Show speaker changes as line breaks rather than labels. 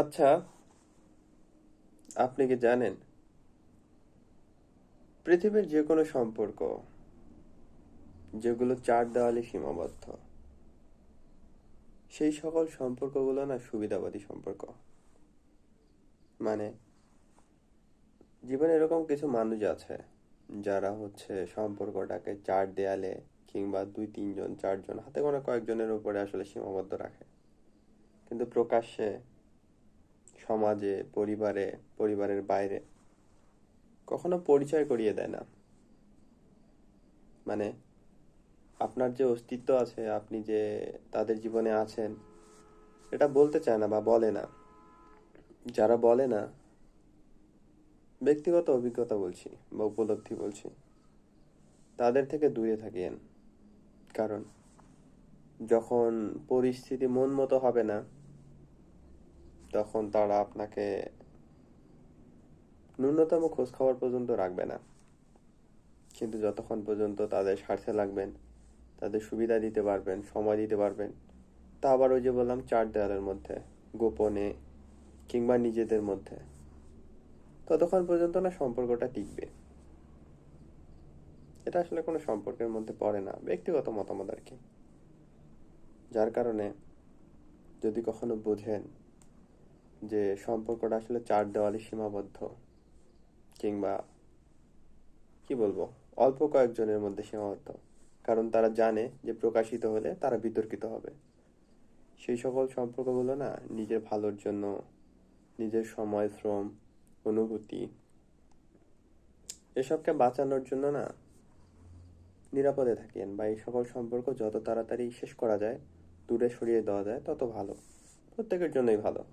আচ্ছা আপনি কি জানেন? পৃথিবীর যে কোনো সম্পর্ক, যেগুলো চার দেওয়ালে সীমাবদ্ধ, সেই সকল সম্পর্কগুলো না সুবিধাবাদী সম্পর্ক। মানে জীবনে এরকম কিছু মানুষ আছে, যারা হচ্ছে সম্পর্কটাকে চার দেয়ালে কিংবা দুই, তিনজন, চারজন, হাতে কোনো কয়েকজনের উপরে আসলে সীমাবদ্ধ রাখে। কিন্তু প্রকাশ্যে সমাজে, পরিবারে, পরিবারের বাইরে কখনো পরিচয় করিয়ে দেয় না। মানে আপনার যে অস্তিত্ব আছে, আপনি যে তাদের জীবনে আছেন, এটা বলতে চায় না বা বলে না। যারা বলে না, ব্যক্তিগত অভিজ্ঞতা বলছি বা উপলব্ধি বলছি, তাদের থেকে দূরে থাকেন। কারণ যখন পরিস্থিতি মন মতো হবে না তখন তারা আপনাকে ন্যূনতম খোঁজ খবর পর্যন্ত রাখবে না। কিন্তু যতক্ষণ পর্যন্ত তাদের স্বার্থে লাগবেন, তাদের সুবিধা দিতে পারবেন, সময় দিতে পারবেন, তা আবার ওই যে বললাম চার দেওয়ালের মধ্যে, গোপনে কিংবা নিজেদের মধ্যে, ততক্ষণ পর্যন্ত না সম্পর্কটা টিকবে। এটা আসলে কোনো সম্পর্কের মধ্যে পড়ে না, ব্যক্তিগত মতামত আর কি। যার কারণে যদি কখনো বোঝেন যে সম্পর্কটা আসলে চার দেওয়ালে সীমাবদ্ধ কিংবা কি বলব, অল্প কয়েকজনের মধ্যে সীমাবদ্ধ। কারণ তারা জানে যে প্রকাশিত হলে তারা বিতর্কিত হবে। সেই সকল সম্পর্কগুলো না নিজের ভালোর জন্য, নিজের সময়, শ্রম, অনুভূতি এসবকে বাঁচানোর জন্য না নিরাপদে থাকেন বা এই সকল সম্পর্ক যত তাড়াতাড়ি শেষ করা যায়, দূরে সরিয়ে দেওয়া যায়, তত ভালো। প্রত্যেকের জন্যই ভালো।